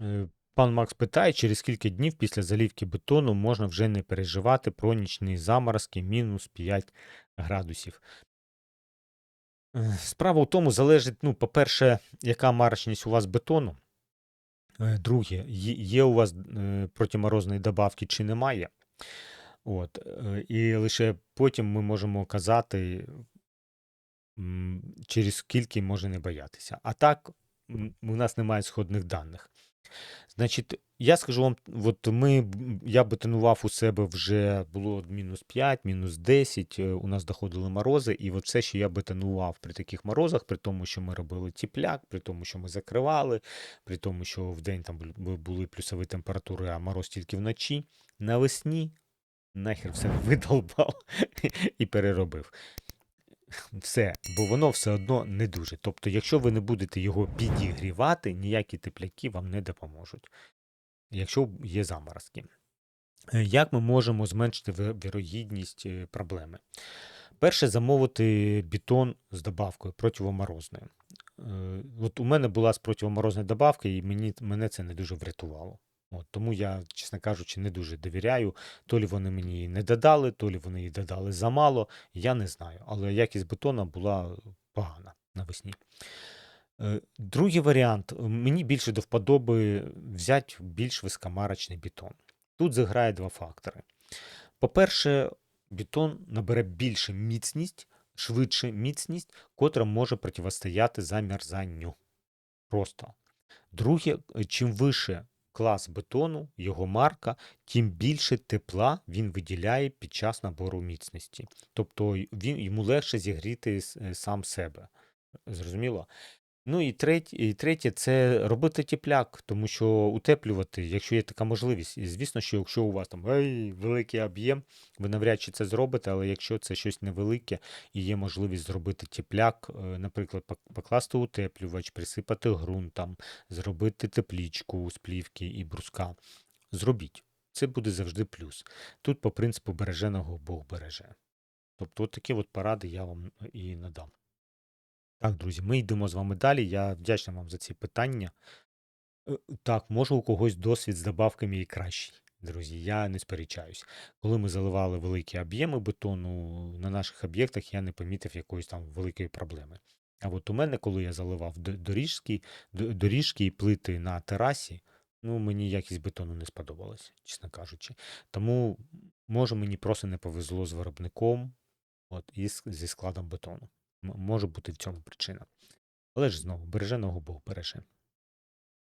Е, Пан Макс питає, через скільки днів після залівки бетону можна вже не переживати про нічні заморозки мінус 5 градусів. Е, Справа в тому залежить, ну, по-перше, яка марочність у вас бетону. Е, Друге, є у вас протиморозної добавки чи немає. От. І лише потім ми можемо казати, через скільки може не боятися. А так, у нас немає сходних даних. Значить, я скажу вам, от ми, я бетонував у себе вже було мінус 5, мінус 10, е, у нас доходили морози, і от все, що я бетонував при таких морозах, при тому, що ми робили тіпляк, при тому, що ми закривали, при тому, що в день там були плюсові температури, а мороз тільки вночі, навесні нахер все видолбав і переробив. Все, бо воно все одно не дуже. Тобто, якщо ви не будете його підігрівати, ніякі тепляки вам не допоможуть, якщо є заморозки. Е, Як ми можемо зменшити вірогідність е, проблеми? Перше, замовити бетон з добавкою противоморозною. Е, От у мене була з противоморозною добавка, і мені, мене це не дуже врятувало. От, тому я, чесно кажучи, не дуже довіряю. То лі вони мені її не додали, то лі вони її додали замало, я не знаю. Але якість бетона була погана навесні. Е, Другий варіант. Мені більше до вподоби взяти більш високомарочний бетон. Тут зіграє два фактори. По-перше, бетон набере більше міцність, швидше міцність, котра може протистояти замерзанню. Просто. Друге, е, чим вище клас бетону, його марка, тим більше тепла він виділяє під час набору міцності. Тобто він, йому легше зігріти е, сам себе. Зрозуміло? Ну і третє, і третє це робити тепляк, тому що утеплювати, якщо є така можливість. І звісно, що якщо у вас там ей, великий об'єм, ви навряд чи це зробите, але якщо це щось невелике і є можливість зробити тепляк, е, наприклад, покласти утеплювач, присипати ґрунтом, зробити теплічку з плівки і бруска, зробіть. Це буде завжди плюс. Тут по принципу береженого Бог береже. Тобто, от такі от поради я вам е, і надам. Так, друзі, ми йдемо з вами далі. Я вдячний вам за ці питання. Е, Так, може у когось досвід з добавками і кращий. Друзі, я не сперечаюсь. Коли ми заливали великі об'єми бетону на наших об'єктах, я не помітив якоїсь там великої проблеми. А от у мене, коли я заливав доріжки, доріжки і плити на терасі, ну мені якість бетону не сподобалась, чесно кажучи. Тому, може, мені просто не повезло з виробником, от, і зі складом бетону. Може бути в цьому причина. Але ж знову, береженого Бог береже.